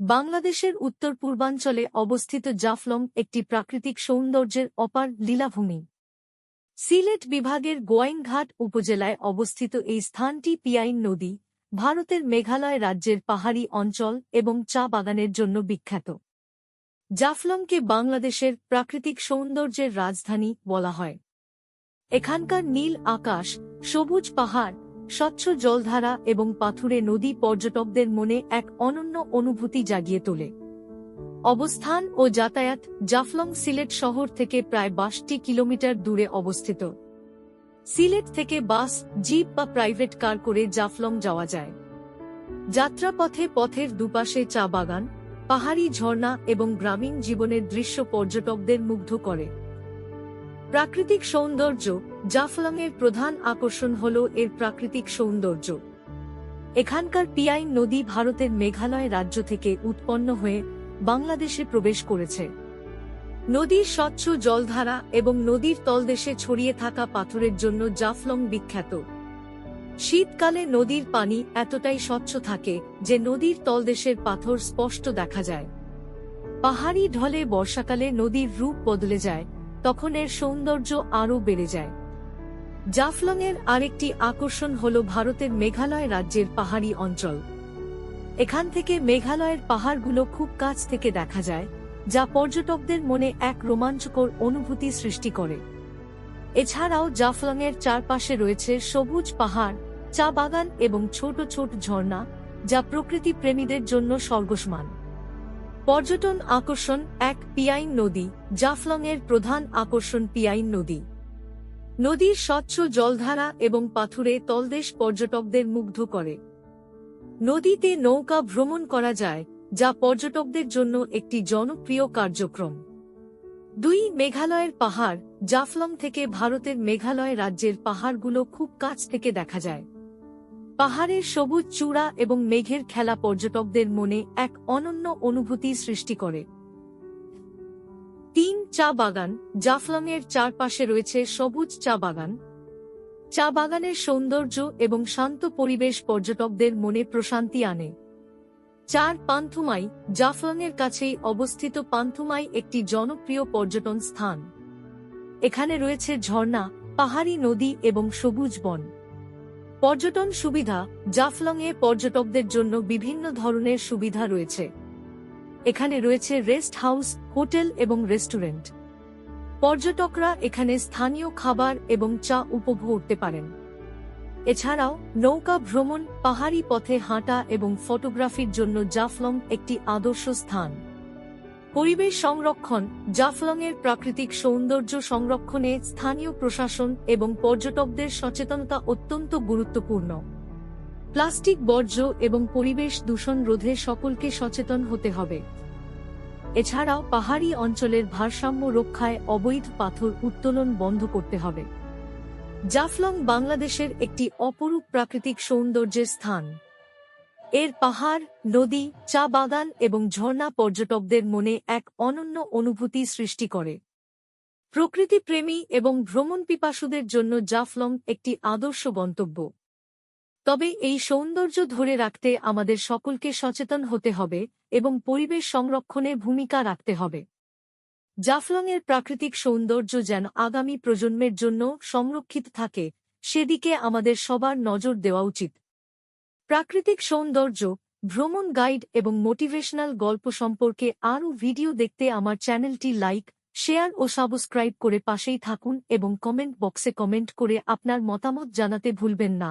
বাংলাদেশের উত্তর পূর্বাঞ্চলে অবস্থিত জাফলং একটি প্রাকৃতিক সৌন্দর্যের অপার লীলাভূমি। সিলেট বিভাগের গোয়াইনঘাট উপজেলায় অবস্থিত এই স্থানটি পিয়াইন নদী, ভারতের মেঘালয় রাজ্যের পাহাড়ি অঞ্চল এবং চা বাগানের জন্য বিখ্যাত। জাফলংকে বাংলাদেশের প্রাকৃতিক সৌন্দর্যের রাজধানী বলা হয়। এখানকার নীল আকাশ, সবুজ পাহাড় স্বচ্ছ জলধারা এবং পাথুরে নদী পর্যটকদের মনে এক অনন্য অনুভূতি জাগিয়ে তোলে। অবস্থান ও যাতায়াত জাফলং সিলেট শহর থেকে প্রায় বাষট্টি কিলোমিটার দূরে অবস্থিত। সিলেট থেকে বাস, জিপ বা প্রাইভেট কার করে জাফলং যাওয়া যায়। যাত্রাপথে পথের দুপাশে চা বাগান, পাহাড়ি ঝর্ণা এবং গ্রামীণ জীবনের দৃশ্য পর্যটকদের মুগ্ধ করে। প্রাকৃতিক সৌন্দর্য জাফলংয়ের প্রধান আকর্ষণ হল এর প্রাকৃতিক সৌন্দর্য। এখানকার পিয়াইন নদী ভারতের মেঘালয় রাজ্য থেকে উৎপন্ন হয়ে বাংলাদেশে প্রবেশ করেছে। নদীর স্বচ্ছ জলধারা এবং নদীর তলদেশে ছড়িয়ে থাকা পাথরের জন্য জাফলং বিখ্যাত। শীতকালে নদীর পানি এতটাই স্বচ্ছ থাকে যে নদীর তলদেশের পাথর স্পষ্ট দেখা যায়। পাহাড়ি ঢলে বর্ষাকালে নদীর রূপ বদলে যায় তখন এর সৌন্দর্য আরও বেড়ে যায়। জাফলংয়ের আরেকটি আকর্ষণ হল ভারতের মেঘালয় রাজ্যের পাহাড়ি অঞ্চল। এখান থেকে মেঘালয়ের পাহাড়গুলো খুব কাছ থেকে দেখা যায়, যা পর্যটকদের মনে এক রোমাঞ্চকর অনুভূতি সৃষ্টি করে। এছাড়াও জাফলংয়ের চারপাশে রয়েছে সবুজ পাহাড়, চা বাগান এবং ছোট ছোট ঝর্ণা, যা প্রকৃতি প্রেমীদের জন্য স্বর্গসমান। পর্যটন আকর্ষণ এক পিয়াইন নদী, জাফলংয়ের প্রধান আকর্ষণ পিয়াইন নদী। নদীর স্বচ্ছ জলধারা এবং পাথুরে তলদেশ পর্যটকদের মুগ্ধ করে। নদীতে নৌকা ভ্রমণ করা যায়, যা পর্যটকদের জন্য একটি জনপ্রিয় কার্যক্রম। দুই মেঘালয়ের পাহাড়, জাফলং থেকে ভারতের মেঘালয় রাজ্যের পাহাড়গুলো খুব কাছ থেকে দেখা যায়। পাহাড়ের সবুজ চূড়া এবং মেঘের খেলা পর্যটকদের মনে এক অনন্য অনুভূতি সৃষ্টি করে। তিন চা বাগান, জাফলংয়ের চারপাশে রয়েছে সবুজ চা বাগান। চা বাগানের সৌন্দর্য এবং শান্ত পরিবেশ পর্যটকদের মনে প্রশান্তি আনে। চার পান্থুমাই, জাফলংয়ের কাছেই অবস্থিত পান্থুমাই একটি জনপ্রিয় পর্যটন স্থান। এখানে রয়েছে ঝর্ণা, পাহাড়ি নদী এবং সবুজ বন। পর্যটন সুবিধা, জাফলংয়ে পর্যটকদের জন্য বিভিন্ন ধরনের সুবিধা রয়েছে। এখানে রয়েছে রেস্ট হাউস, হোটেল এবং রেস্টুরেন্ট। পর্যটকরা এখানে স্থানীয় খাবার এবং চা উপভোগ করতে পারেন। এছাড়াও, নৌকা ভ্রমণ, পাহাড়ি পথে হাঁটা এবং ফটোগ্রাফির জন্য জাফলং একটি আদর্শ স্থান। পরিবেশ সংরক্ষণ, জাফলংয়ের প্রাকৃতিক সৌন্দর্য সংরক্ষণে স্থানীয় প্রশাসন এবং পর্যটকদের সচেতনতা অত্যন্ত গুরুত্বপূর্ণ। প্লাস্টিক বর্জ্য এবং পরিবেশ দূষণ রোধে সকলকে সচেতন হতে হবে। এছাড়াও পাহাড়ি অঞ্চলের ভারসাম্য রক্ষায় অবৈধ পাথর উত্তোলন বন্ধ করতে হবে। জাফলং বাংলাদেশের একটি অপরূপ প্রাকৃতিক সৌন্দর্যের স্থান। এর পাহাড়, নদী, চা বাগান এবং ঝর্ণা পর্যটকদের মনে এক অনন্য অনুভূতি সৃষ্টি করে। প্রকৃতিপ্রেমী এবং ভ্রমণ পিপাসুদের জন্য জাফলং একটি আদর্শ গন্তব্য। তবে এই সৌন্দর্য ধরে রাখতে আমাদের সকলকে সচেতন হতে হবে এবং পরিবেশ সংরক্ষণে ভূমিকা রাখতে হবে। জাফলংয়ের প্রাকৃতিক সৌন্দর্য যেন আগামী প্রজন্মের জন্য সংরক্ষিত থাকে, সেদিকে আমাদের সবার নজর দেওয়া উচিত। প্রাকৃতিক সৌন্দর্য, ভ্রমণ গাইড এবং মোটিভেশনাল গল্প সম্পর্কে আরও ভিডিও দেখতে আমার চ্যানেলটি লাইক, শেয়ার ও সাবস্ক্রাইব করে পাশেই থাকুন এবং কমেন্ট বক্সে কমেন্ট করে আপনার মতামত জানাতে ভুলবেন না।